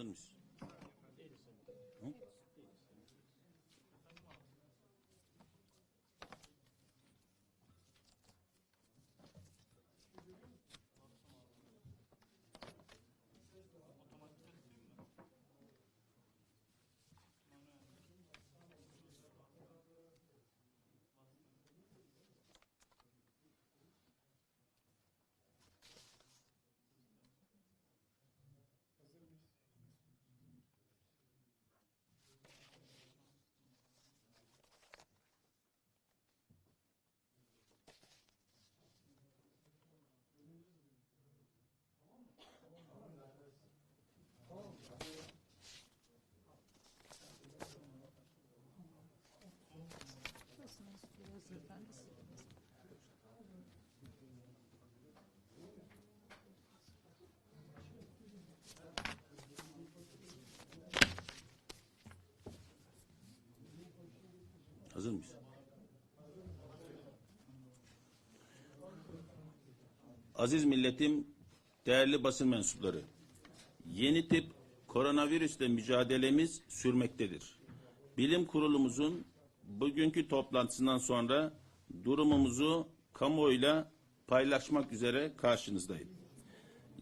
Hazır Hazır mıyız? Aziz milletim, değerli basın mensupları. Yeni tip koronavirüsle mücadelemiz sürmektedir. Bilim kurulumuzun bugünkü toplantısından sonra durumumuzu kamuoyuyla paylaşmak üzere karşınızdayım.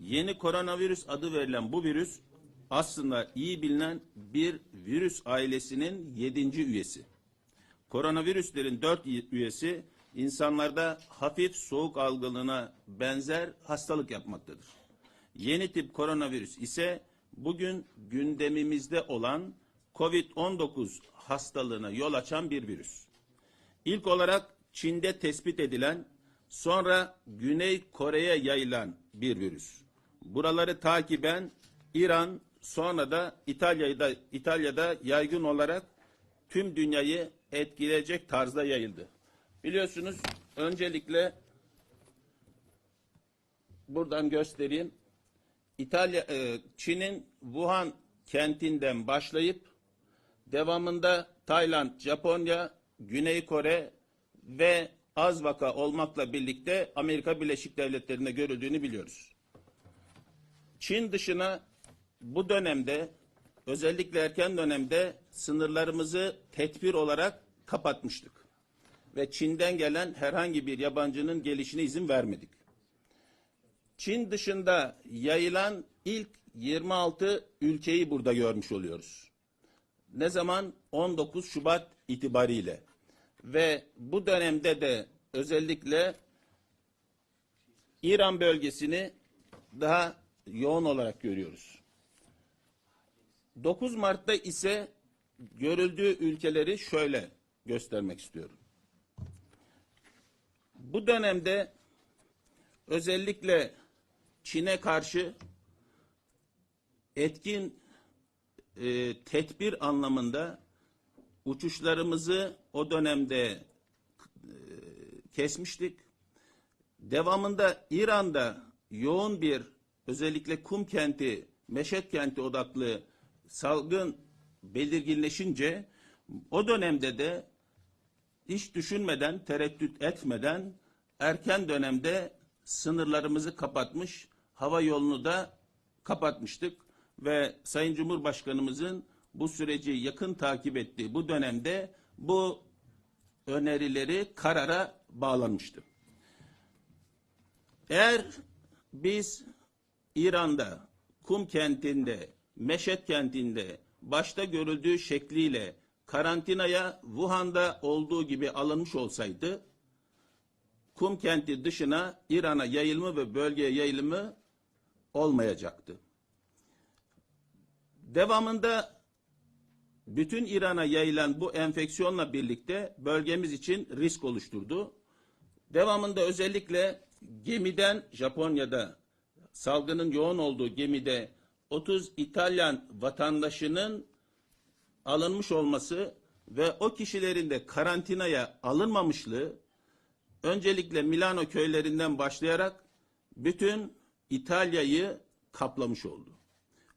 Yeni koronavirüs adı verilen bu virüs aslında iyi bilinen bir virüs ailesinin yedinci üyesi. Koronavirüslerin dört üyesi insanlarda hafif soğuk algınlığına benzer hastalık yapmaktadır. Yeni tip koronavirüs ise bugün gündemimizde olan COVID-19 hastalığına yol açan bir virüs. İlk olarak Çin'de tespit edilen, sonra Güney Kore'ye yayılan bir virüs. Buraları takiben İran, sonra da İtalya'da İtalya'da yaygın olarak tüm dünyayı etkileyecek tarzda yayıldı. Biliyorsunuz öncelikle buradan göstereyim. İtalya, e, Çin'in Wuhan kentinden başlayıp devamında Tayland, Japonya, Güney Kore ve az vaka olmakla birlikte Amerika Birleşik Devletleri'nde görüldüğünü biliyoruz. Çin dışına bu dönemde özellikle erken dönemde sınırlarımızı tedbir olarak kapatmıştık. Ve Çin'den gelen herhangi bir yabancının gelişine izin vermedik. Çin dışında yayılan ilk 26 ülkeyi burada görmüş oluyoruz. Ne zaman? 19 Şubat itibariyle. Ve bu dönemde de özellikle İran bölgesini daha yoğun olarak görüyoruz. 9 Mart'ta ise görüldüğü ülkeleri şöyle göstermek istiyorum. Bu dönemde özellikle Çin'e karşı etkin e, tedbir anlamında uçuşlarımızı o dönemde e, kesmiştik. Devamında İran'da yoğun bir özellikle kum kenti, Meşet kenti odaklı salgın belirginleşince o dönemde de hiç düşünmeden, tereddüt etmeden erken dönemde sınırlarımızı kapatmış, hava yolunu da kapatmıştık ve Sayın Cumhurbaşkanımızın bu süreci yakın takip ettiği bu dönemde bu önerileri karara bağlanmıştı. Eğer biz İran'da, Kum kentinde, Meşet kentinde başta görüldüğü şekliyle karantinaya Wuhan'da olduğu gibi alınmış olsaydı, Kum kenti dışına İran'a yayılımı ve bölgeye yayılımı olmayacaktı. Devamında bütün İran'a yayılan bu enfeksiyonla birlikte bölgemiz için risk oluşturdu. Devamında özellikle gemiden Japonya'da salgının yoğun olduğu gemide 30 İtalyan vatandaşının alınmış olması ve o kişilerin de karantinaya alınmamışlığı öncelikle Milano köylerinden başlayarak bütün İtalya'yı kaplamış oldu.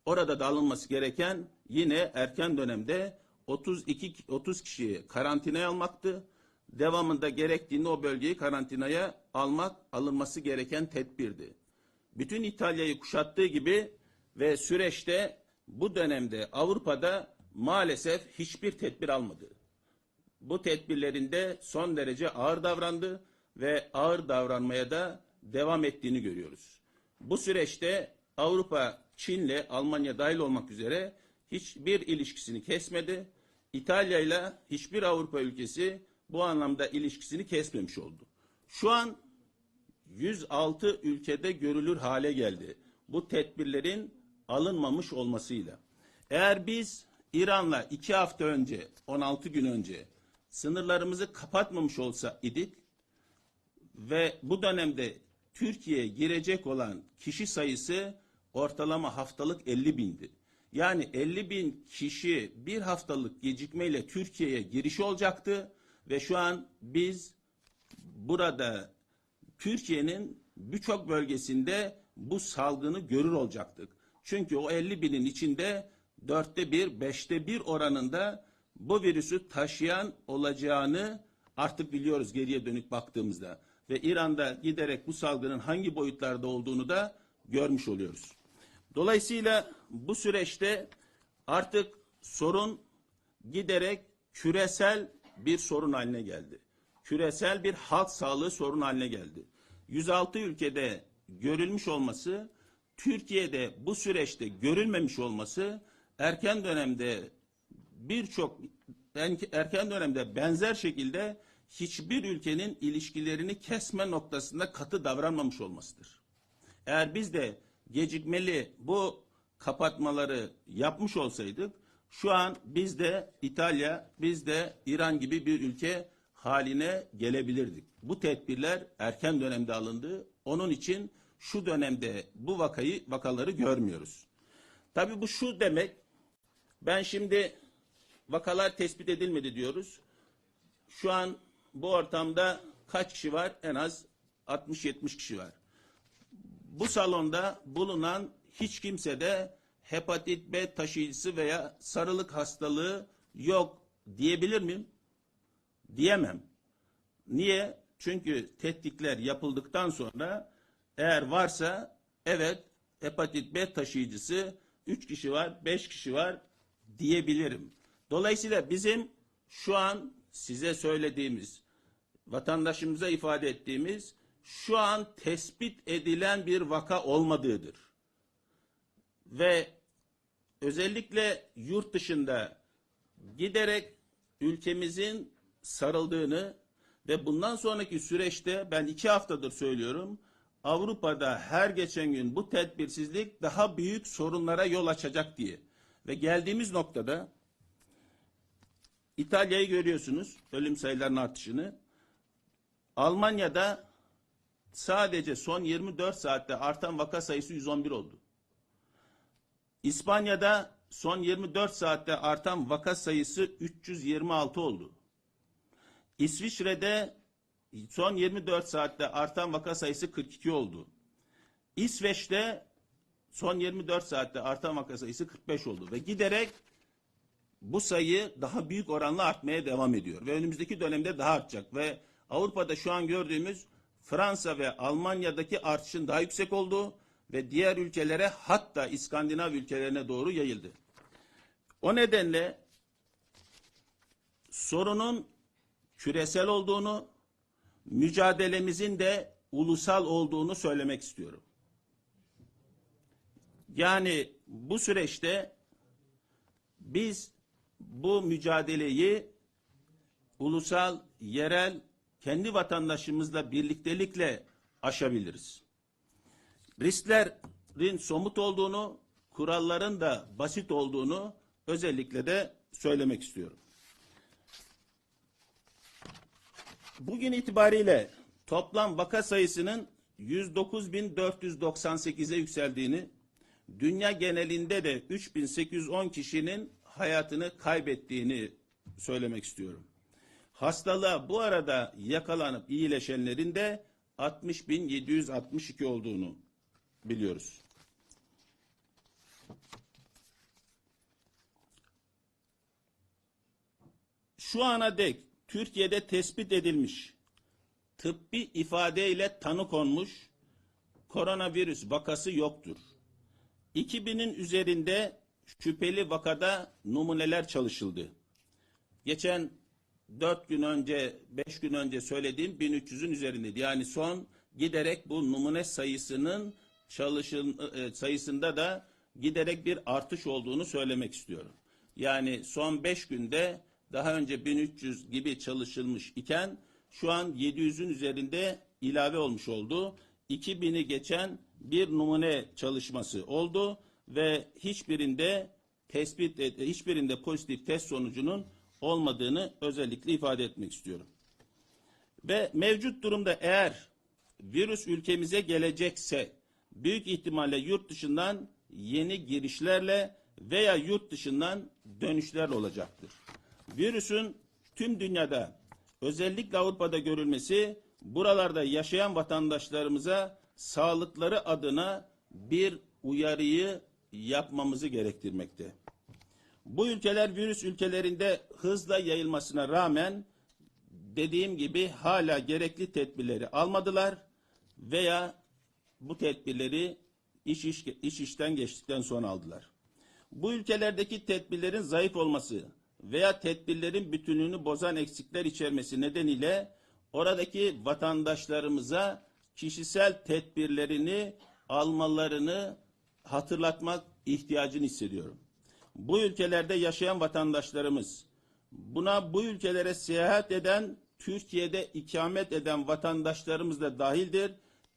Orada da alınması gereken yine erken dönemde 32 30 kişiyi karantinaya almaktı. Devamında gerektiğinde o bölgeyi karantinaya almak alınması gereken tedbirdi. Bütün İtalya'yı kuşattığı gibi ve süreçte bu dönemde Avrupa'da maalesef hiçbir tedbir almadı. Bu tedbirlerinde son derece ağır davrandı ve ağır davranmaya da devam ettiğini görüyoruz. Bu süreçte Avrupa, Çin'le Almanya dahil olmak üzere hiçbir ilişkisini kesmedi. İtalya ile hiçbir Avrupa ülkesi bu anlamda ilişkisini kesmemiş oldu. Şu an 106 ülkede görülür hale geldi. Bu tedbirlerin alınmamış olmasıyla. Eğer biz İran'la iki hafta önce, 16 gün önce sınırlarımızı kapatmamış olsa idik ve bu dönemde Türkiye'ye girecek olan kişi sayısı ortalama haftalık 50 bindi. Yani 50 bin kişi bir haftalık gecikmeyle Türkiye'ye giriş olacaktı ve şu an biz burada Türkiye'nin birçok bölgesinde bu salgını görür olacaktık. Çünkü o 50 binin içinde dörtte bir, beşte bir oranında bu virüsü taşıyan olacağını artık biliyoruz geriye dönük baktığımızda. Ve İran'da giderek bu salgının hangi boyutlarda olduğunu da görmüş oluyoruz. Dolayısıyla bu süreçte artık sorun giderek küresel bir sorun haline geldi. Küresel bir halk sağlığı sorun haline geldi. 106 ülkede görülmüş olması, Türkiye'de bu süreçte görülmemiş olması erken dönemde birçok erken dönemde benzer şekilde hiçbir ülkenin ilişkilerini kesme noktasında katı davranmamış olmasıdır. Eğer biz de gecikmeli bu kapatmaları yapmış olsaydık şu an biz de İtalya, biz de İran gibi bir ülke haline gelebilirdik. Bu tedbirler erken dönemde alındı. Onun için şu dönemde bu vakayı vakaları görmüyoruz. Tabii bu şu demek. Ben şimdi vakalar tespit edilmedi diyoruz. Şu an bu ortamda kaç kişi var? En az 60-70 kişi var. Bu salonda bulunan hiç kimse de hepatit B taşıyıcısı veya sarılık hastalığı yok diyebilir miyim? Diyemem. Niye? Çünkü tetkikler yapıldıktan sonra eğer varsa evet hepatit B taşıyıcısı 3 kişi var, 5 kişi var diyebilirim. Dolayısıyla bizim şu an size söylediğimiz, vatandaşımıza ifade ettiğimiz şu an tespit edilen bir vaka olmadığıdır. Ve özellikle yurt dışında giderek ülkemizin sarıldığını ve bundan sonraki süreçte ben iki haftadır söylüyorum Avrupa'da her geçen gün bu tedbirsizlik daha büyük sorunlara yol açacak diye. Ve geldiğimiz noktada İtalya'yı görüyorsunuz ölüm sayılarının artışını. Almanya'da sadece son 24 saatte artan vaka sayısı 111 oldu. İspanya'da son 24 saatte artan vaka sayısı 326 oldu. İsviçre'de son 24 saatte artan vaka sayısı 42 oldu. İsveç'te son 24 saatte artan vaka sayısı 45 oldu ve giderek bu sayı daha büyük oranla artmaya devam ediyor ve önümüzdeki dönemde daha artacak ve Avrupa'da şu an gördüğümüz Fransa ve Almanya'daki artışın daha yüksek olduğu ve diğer ülkelere hatta İskandinav ülkelerine doğru yayıldı. O nedenle sorunun küresel olduğunu, mücadelemizin de ulusal olduğunu söylemek istiyorum. Yani bu süreçte biz bu mücadeleyi ulusal, yerel, kendi vatandaşımızla birliktelikle aşabiliriz. Risklerin somut olduğunu, kuralların da basit olduğunu özellikle de söylemek istiyorum. Bugün itibariyle toplam vaka sayısının 109.498'e yükseldiğini, dünya genelinde de 3.810 kişinin hayatını kaybettiğini söylemek istiyorum. Hastalığa bu arada yakalanıp iyileşenlerin de 60.762 olduğunu biliyoruz. Şu ana dek Türkiye'de tespit edilmiş, tıbbi ifadeyle tanı konmuş koronavirüs vakası yoktur. 2000'in üzerinde şüpheli vakada numuneler çalışıldı. Geçen 4 gün önce, 5 gün önce söylediğim 1300'ün üzerindeydi. Yani son giderek bu numune sayısının çalışın e, sayısında da giderek bir artış olduğunu söylemek istiyorum. Yani son 5 günde daha önce 1300 gibi çalışılmış iken şu an 700'ün üzerinde ilave olmuş oldu. 2000'i geçen bir numune çalışması oldu ve hiçbirinde tespit hiçbirinde pozitif test sonucunun olmadığını özellikle ifade etmek istiyorum. Ve mevcut durumda eğer virüs ülkemize gelecekse büyük ihtimalle yurt dışından yeni girişlerle veya yurt dışından dönüşlerle olacaktır. Virüsün tüm dünyada özellikle Avrupa'da görülmesi buralarda yaşayan vatandaşlarımıza sağlıkları adına bir uyarıyı yapmamızı gerektirmekte. Bu ülkeler virüs ülkelerinde hızla yayılmasına rağmen dediğim gibi hala gerekli tedbirleri almadılar veya bu tedbirleri iş, iş, iş işten geçtikten sonra aldılar. Bu ülkelerdeki tedbirlerin zayıf olması veya tedbirlerin bütünlüğünü bozan eksikler içermesi nedeniyle oradaki vatandaşlarımıza kişisel tedbirlerini almalarını hatırlatmak ihtiyacını hissediyorum. Bu ülkelerde yaşayan vatandaşlarımız, buna bu ülkelere seyahat eden, Türkiye'de ikamet eden vatandaşlarımız da dahildir.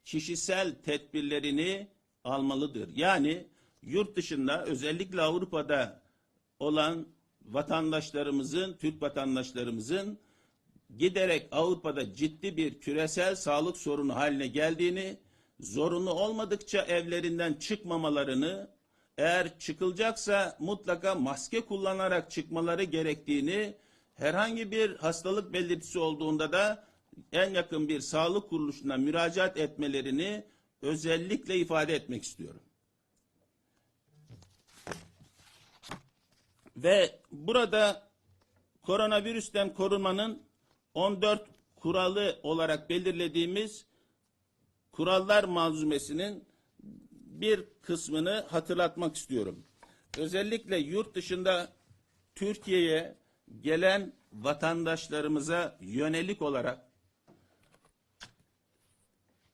Kişisel tedbirlerini almalıdır. Yani yurt dışında özellikle Avrupa'da olan vatandaşlarımızın, Türk vatandaşlarımızın giderek Avrupa'da ciddi bir küresel sağlık sorunu haline geldiğini, zorunlu olmadıkça evlerinden çıkmamalarını, eğer çıkılacaksa mutlaka maske kullanarak çıkmaları gerektiğini, herhangi bir hastalık belirtisi olduğunda da en yakın bir sağlık kuruluşuna müracaat etmelerini özellikle ifade etmek istiyorum. Ve burada koronavirüsten korunmanın 14 kuralı olarak belirlediğimiz kurallar malzumesinin bir kısmını hatırlatmak istiyorum. Özellikle yurt dışında Türkiye'ye gelen vatandaşlarımıza yönelik olarak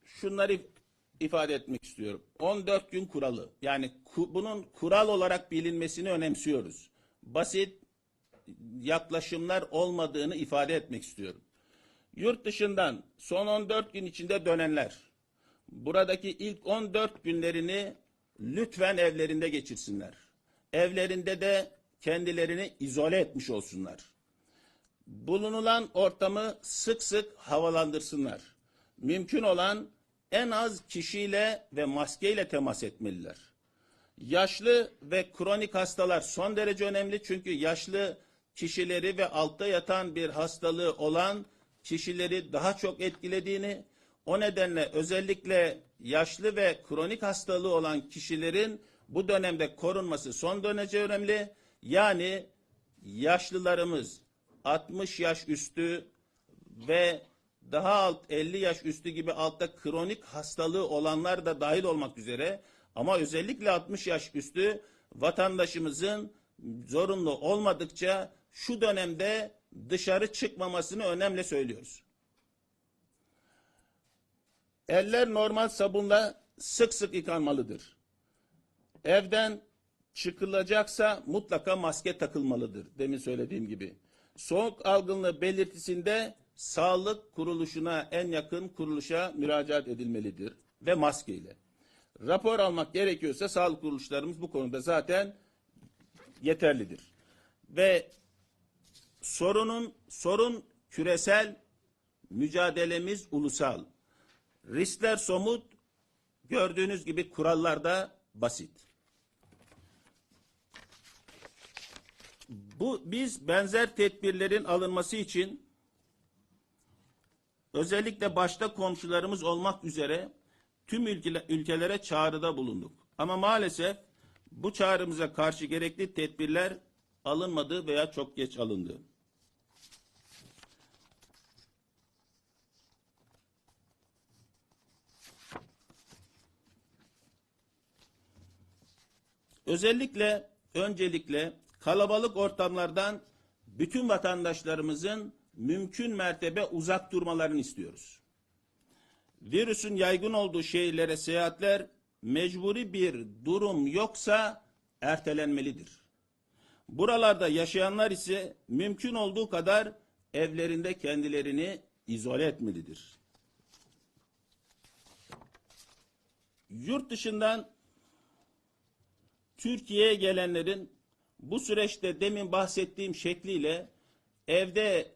şunları if- ifade etmek istiyorum. 14 gün kuralı. Yani ku- bunun kural olarak bilinmesini önemsiyoruz. Basit yaklaşımlar olmadığını ifade etmek istiyorum. Yurt dışından son 14 gün içinde dönenler buradaki ilk 14 günlerini lütfen evlerinde geçirsinler. Evlerinde de kendilerini izole etmiş olsunlar. Bulunulan ortamı sık sık havalandırsınlar. Mümkün olan en az kişiyle ve maskeyle temas etmeliler. Yaşlı ve kronik hastalar son derece önemli çünkü yaşlı kişileri ve altta yatan bir hastalığı olan kişileri daha çok etkilediğini, o nedenle özellikle yaşlı ve kronik hastalığı olan kişilerin bu dönemde korunması son derece önemli. Yani yaşlılarımız 60 yaş üstü ve daha alt 50 yaş üstü gibi altta kronik hastalığı olanlar da dahil olmak üzere ama özellikle 60 yaş üstü vatandaşımızın zorunlu olmadıkça şu dönemde dışarı çıkmamasını önemli söylüyoruz. Eller normal sabunla sık sık yıkanmalıdır. Evden çıkılacaksa mutlaka maske takılmalıdır. Demin söylediğim gibi. Soğuk algınlığı belirtisinde sağlık kuruluşuna en yakın kuruluşa müracaat edilmelidir ve maskeyle. Rapor almak gerekiyorsa sağlık kuruluşlarımız bu konuda zaten yeterlidir. Ve sorunun sorun küresel, mücadelemiz ulusal. Riskler somut, gördüğünüz gibi kurallar da basit. Bu biz benzer tedbirlerin alınması için özellikle başta komşularımız olmak üzere tüm ülkele- ülkelere çağrıda bulunduk. Ama maalesef bu çağrımıza karşı gerekli tedbirler alınmadı veya çok geç alındı. Özellikle öncelikle kalabalık ortamlardan bütün vatandaşlarımızın mümkün mertebe uzak durmalarını istiyoruz. Virüsün yaygın olduğu şehirlere seyahatler mecburi bir durum yoksa ertelenmelidir. Buralarda yaşayanlar ise mümkün olduğu kadar evlerinde kendilerini izole etmelidir. Yurt dışından Türkiye'ye gelenlerin bu süreçte demin bahsettiğim şekliyle evde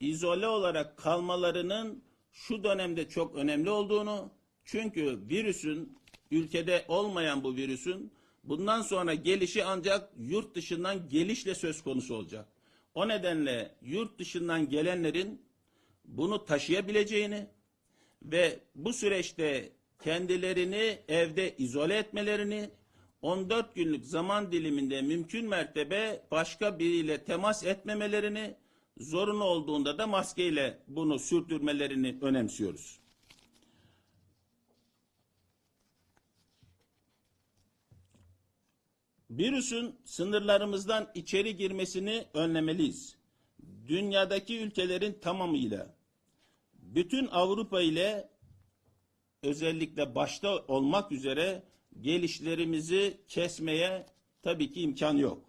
izole olarak kalmalarının şu dönemde çok önemli olduğunu çünkü virüsün ülkede olmayan bu virüsün bundan sonra gelişi ancak yurt dışından gelişle söz konusu olacak. O nedenle yurt dışından gelenlerin bunu taşıyabileceğini ve bu süreçte kendilerini evde izole etmelerini 14 günlük zaman diliminde mümkün mertebe başka biriyle temas etmemelerini zorunlu olduğunda da maskeyle bunu sürdürmelerini önemsiyoruz. Virüsün sınırlarımızdan içeri girmesini önlemeliyiz. Dünyadaki ülkelerin tamamıyla bütün Avrupa ile özellikle başta olmak üzere gelişlerimizi kesmeye tabii ki imkan yok.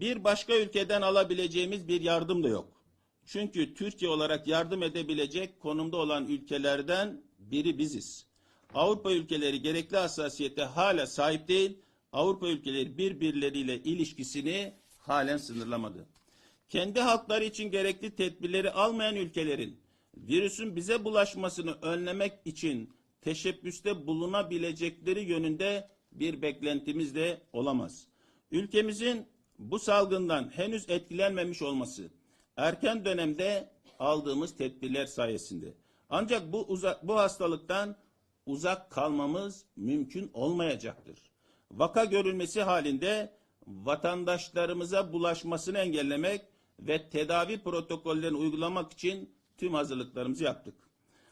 Bir başka ülkeden alabileceğimiz bir yardım da yok. Çünkü Türkiye olarak yardım edebilecek konumda olan ülkelerden biri biziz. Avrupa ülkeleri gerekli hassasiyete hala sahip değil. Avrupa ülkeleri birbirleriyle ilişkisini halen sınırlamadı. Kendi halkları için gerekli tedbirleri almayan ülkelerin virüsün bize bulaşmasını önlemek için teşebbüste bulunabilecekleri yönünde bir beklentimiz de olamaz. Ülkemizin bu salgından henüz etkilenmemiş olması erken dönemde aldığımız tedbirler sayesinde. Ancak bu uzak, bu hastalıktan uzak kalmamız mümkün olmayacaktır. Vaka görülmesi halinde vatandaşlarımıza bulaşmasını engellemek ve tedavi protokollerini uygulamak için tüm hazırlıklarımızı yaptık.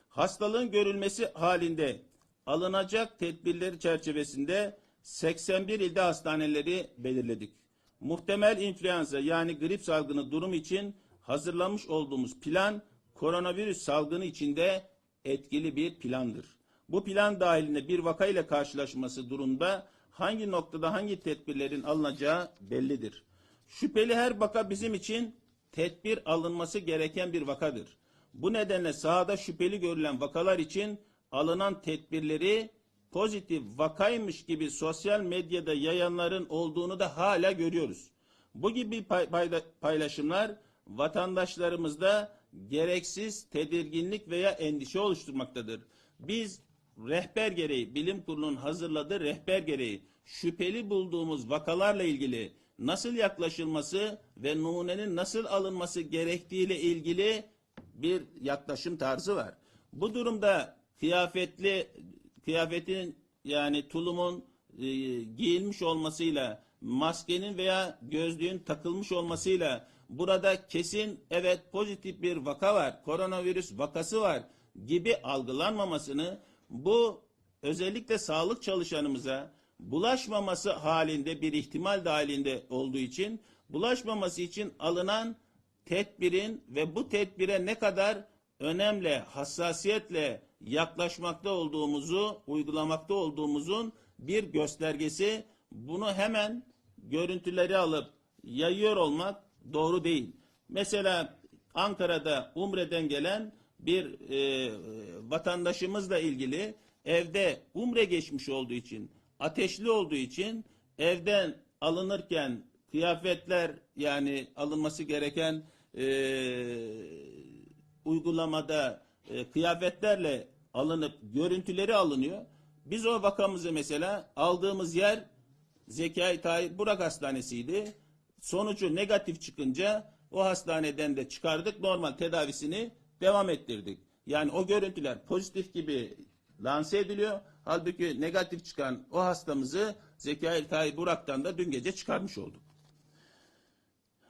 Hastalığın görülmesi halinde alınacak tedbirleri çerçevesinde 81 ilde hastaneleri belirledik. Muhtemel influenza yani grip salgını durum için hazırlamış olduğumuz plan koronavirüs salgını içinde etkili bir plandır. Bu plan dahilinde bir vaka ile karşılaşması durumda hangi noktada hangi tedbirlerin alınacağı bellidir. Şüpheli her vaka bizim için tedbir alınması gereken bir vakadır. Bu nedenle sahada şüpheli görülen vakalar için alınan tedbirleri pozitif vakaymış gibi sosyal medyada yayanların olduğunu da hala görüyoruz. Bu gibi paylaşımlar vatandaşlarımızda gereksiz tedirginlik veya endişe oluşturmaktadır. Biz rehber gereği, bilim kurulunun hazırladığı rehber gereği şüpheli bulduğumuz vakalarla ilgili nasıl yaklaşılması ve numunenin nasıl alınması gerektiğiyle ilgili bir yaklaşım tarzı var. Bu durumda kıyafetli kıyafetin yani tulumun e, giyilmiş olmasıyla maskenin veya gözlüğün takılmış olmasıyla burada kesin evet pozitif bir vaka var, koronavirüs vakası var gibi algılanmamasını bu özellikle sağlık çalışanımıza bulaşmaması halinde bir ihtimal dahilinde olduğu için bulaşmaması için alınan tedbirin ve bu tedbire ne kadar önemli, hassasiyetle yaklaşmakta olduğumuzu, uygulamakta olduğumuzun bir göstergesi. Bunu hemen görüntüleri alıp yayıyor olmak doğru değil. Mesela Ankara'da Umre'den gelen bir e, vatandaşımızla ilgili evde Umre geçmiş olduğu için, ateşli olduğu için evden alınırken kıyafetler yani alınması gereken e, uygulamada e, kıyafetlerle alınıp görüntüleri alınıyor. Biz o vakamızı mesela aldığımız yer Zekai Tayyip Burak Hastanesi'ydi. Sonucu negatif çıkınca o hastaneden de çıkardık. Normal tedavisini devam ettirdik. Yani o görüntüler pozitif gibi lanse ediliyor. Halbuki negatif çıkan o hastamızı Zekai Tayyip Burak'tan da dün gece çıkarmış olduk.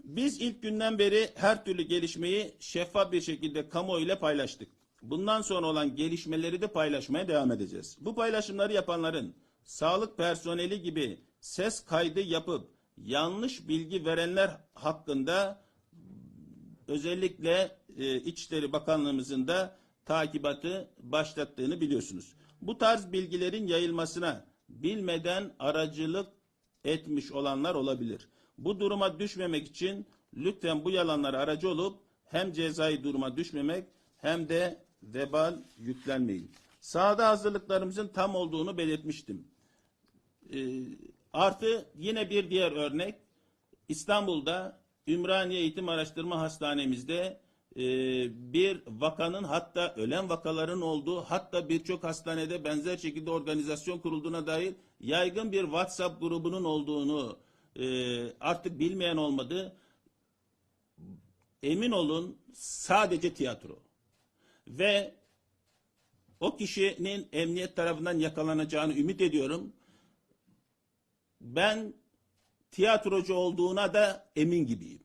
Biz ilk günden beri her türlü gelişmeyi şeffaf bir şekilde kamuoyu ile paylaştık. Bundan sonra olan gelişmeleri de paylaşmaya devam edeceğiz. Bu paylaşımları yapanların sağlık personeli gibi ses kaydı yapıp yanlış bilgi verenler hakkında özellikle e, İçişleri Bakanlığımızın da takibatı başlattığını biliyorsunuz. Bu tarz bilgilerin yayılmasına bilmeden aracılık etmiş olanlar olabilir. Bu duruma düşmemek için lütfen bu yalanlara aracı olup hem cezai duruma düşmemek hem de vebal yüklenmeyin. Sahada hazırlıklarımızın tam olduğunu belirtmiştim. Ee, artı yine bir diğer örnek İstanbul'da Ümraniye Eğitim Araştırma Hastanemizde e, bir vakanın hatta ölen vakaların olduğu hatta birçok hastanede benzer şekilde organizasyon kurulduğuna dair yaygın bir WhatsApp grubunun olduğunu e, artık bilmeyen olmadı. Emin olun sadece tiyatro ve o kişinin emniyet tarafından yakalanacağını ümit ediyorum. Ben tiyatrocu olduğuna da emin gibiyim.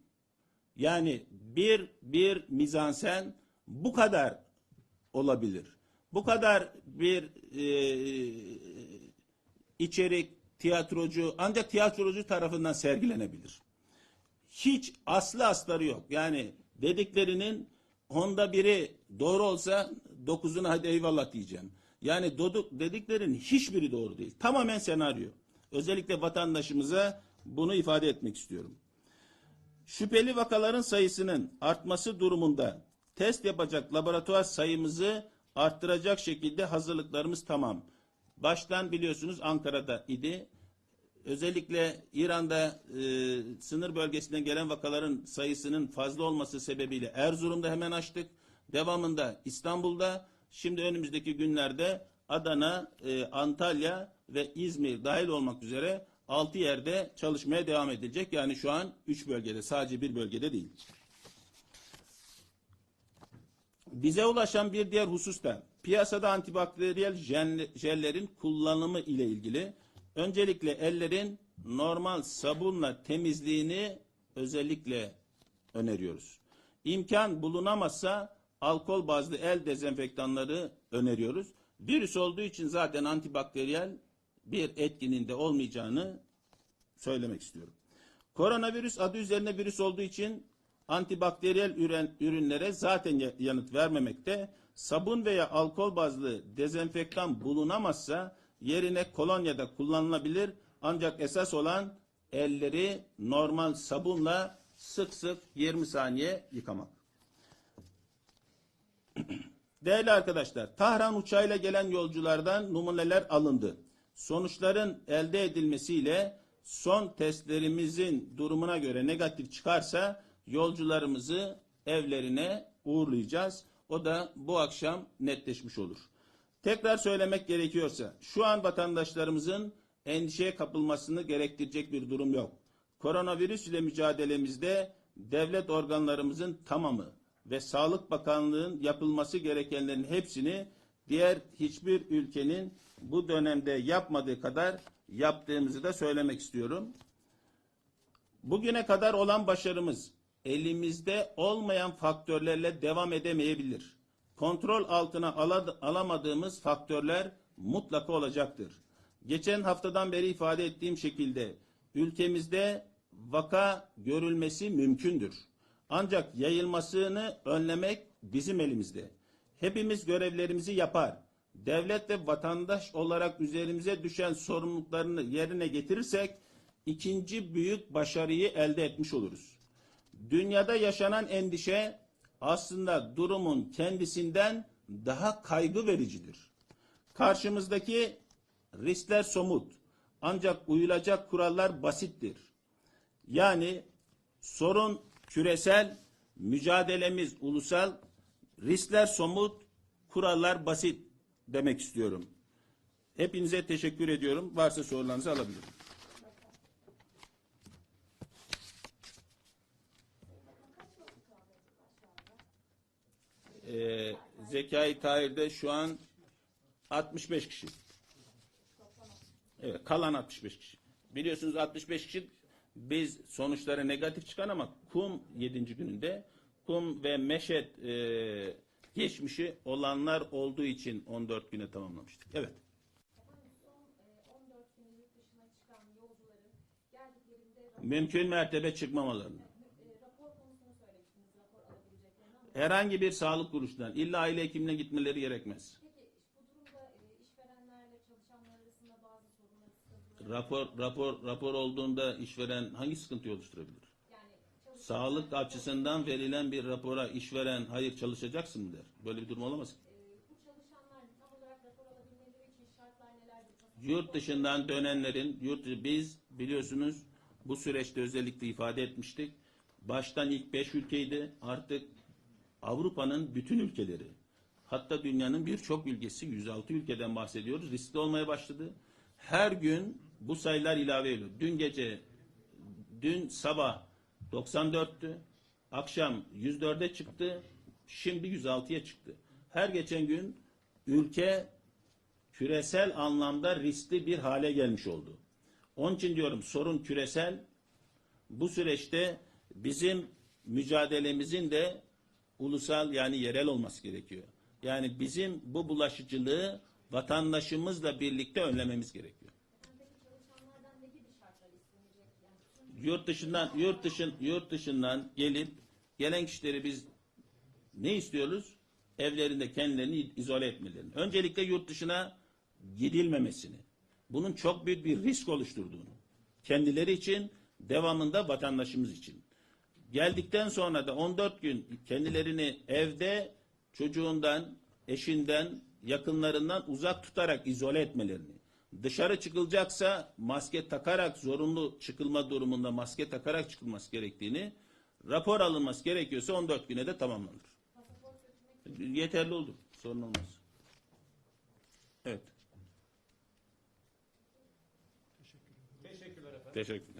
Yani bir bir mizansen bu kadar olabilir. Bu kadar bir e, içerik tiyatrocu ancak tiyatrocu tarafından sergilenebilir. Hiç aslı astarı yok. Yani dediklerinin onda biri doğru olsa dokuzuna hadi eyvallah diyeceğim. Yani dodu, dediklerin hiçbiri doğru değil. Tamamen senaryo. Özellikle vatandaşımıza bunu ifade etmek istiyorum. Şüpheli vakaların sayısının artması durumunda test yapacak laboratuvar sayımızı arttıracak şekilde hazırlıklarımız tamam. Baştan biliyorsunuz Ankara'da idi. Özellikle İran'da e, sınır bölgesinden gelen vakaların sayısının fazla olması sebebiyle Erzurum'da hemen açtık. Devamında İstanbul'da, şimdi önümüzdeki günlerde Adana, e, Antalya ve İzmir dahil olmak üzere 6 yerde çalışmaya devam edilecek. Yani şu an 3 bölgede sadece bir bölgede değil. Bize ulaşan bir diğer husus da piyasada antibakteriyel jel- jellerin kullanımı ile ilgili öncelikle ellerin normal sabunla temizliğini özellikle öneriyoruz. İmkan bulunamazsa alkol bazlı el dezenfektanları öneriyoruz. Virüs olduğu için zaten antibakteriyel bir etkinin de olmayacağını söylemek istiyorum. Koronavirüs adı üzerine virüs olduğu için antibakteriyel ürün, ürünlere zaten ya- yanıt vermemekte. Sabun veya alkol bazlı dezenfektan bulunamazsa yerine kolonya da kullanılabilir. Ancak esas olan elleri normal sabunla sık sık 20 saniye yıkamak. Değerli arkadaşlar, Tahran uçağıyla gelen yolculardan numuneler alındı. Sonuçların elde edilmesiyle son testlerimizin durumuna göre negatif çıkarsa yolcularımızı evlerine uğurlayacağız. O da bu akşam netleşmiş olur. Tekrar söylemek gerekiyorsa şu an vatandaşlarımızın endişeye kapılmasını gerektirecek bir durum yok. Koronavirüs ile mücadelemizde devlet organlarımızın tamamı ve Sağlık Bakanlığı'nın yapılması gerekenlerin hepsini diğer hiçbir ülkenin bu dönemde yapmadığı kadar yaptığımızı da söylemek istiyorum. Bugüne kadar olan başarımız elimizde olmayan faktörlerle devam edemeyebilir. Kontrol altına ala- alamadığımız faktörler mutlaka olacaktır. Geçen haftadan beri ifade ettiğim şekilde ülkemizde vaka görülmesi mümkündür. Ancak yayılmasını önlemek bizim elimizde. Hepimiz görevlerimizi yapar. Devlet ve vatandaş olarak üzerimize düşen sorumluluklarını yerine getirirsek ikinci büyük başarıyı elde etmiş oluruz. Dünyada yaşanan endişe aslında durumun kendisinden daha kaygı vericidir. Karşımızdaki riskler somut ancak uyulacak kurallar basittir. Yani sorun küresel, mücadelemiz ulusal, riskler somut, kurallar basit. demek istiyorum. Hepinize teşekkür ediyorum. Varsa sorularınızı alabilirim. Ee, Zekai Tahir'de şu an 65 kişi. Evet, kalan 65 kişi. Biliyorsunuz 65 kişi biz sonuçları negatif çıkan ama kum 7. gününde kum ve meşet e, geçmişi olanlar olduğu için 14 güne tamamlamıştık. Evet. E, 14 gün yurt dışına çıkan yolcuların geldiklerinde rapor, Mümkün mertebe çıkmamalarını. e, rapor konusunu söylemiştiniz, rapor alabileceklerini ama Herhangi bir sağlık kuruluşundan illa aile hekimine gitmeleri gerekmez. peki bu durumda e, işverenlerle çalışanlar arasında bazı sorunlar, sıkıntılar, Rapor rapor rapor olduğunda işveren hangi sıkıntıyı oluşturabilir? yani Sağlık açısından verilen bir rapora işveren hayır çalışacaksın mı der. Böyle bir durum olamaz ki. e, bu çalışanlar tam olarak rapor alabilmeleri için şartlar nelerdir? Yurt dışından dönenlerin yurt biz biliyorsunuz bu süreçte özellikle ifade etmiştik. Baştan ilk beş ülkeydi. Artık Avrupa'nın bütün ülkeleri hatta dünyanın birçok ülkesi 106 ülkeden bahsediyoruz. Riskli olmaya başladı. Her gün bu sayılar ilave ediyor. Dün gece dün sabah 94'tü. Akşam 104'e çıktı. Şimdi 106'ya çıktı. Her geçen gün ülke küresel anlamda riskli bir hale gelmiş oldu. Onun için diyorum sorun küresel. Bu süreçte bizim mücadelemizin de ulusal yani yerel olması gerekiyor. Yani bizim bu bulaşıcılığı vatandaşımızla birlikte önlememiz gerekiyor. Yurt dışından yurt dışın yurt dışından gelip gelen kişileri biz ne istiyoruz? Evlerinde kendilerini izole etmelerini. Öncelikle yurt dışına gidilmemesini. Bunun çok büyük bir risk oluşturduğunu. Kendileri için, devamında vatandaşımız için. Geldikten sonra da 14 gün kendilerini evde çocuğundan, eşinden, yakınlarından uzak tutarak izole etmelerini. Dışarı çıkılacaksa maske takarak zorunlu çıkılma durumunda maske takarak çıkılması gerektiğini, rapor alınması gerekiyorsa 14 güne de tamamlanır. Yeterli olur. Sorun olmaz. Evet. Teşekkürler efendim. Teşekkür.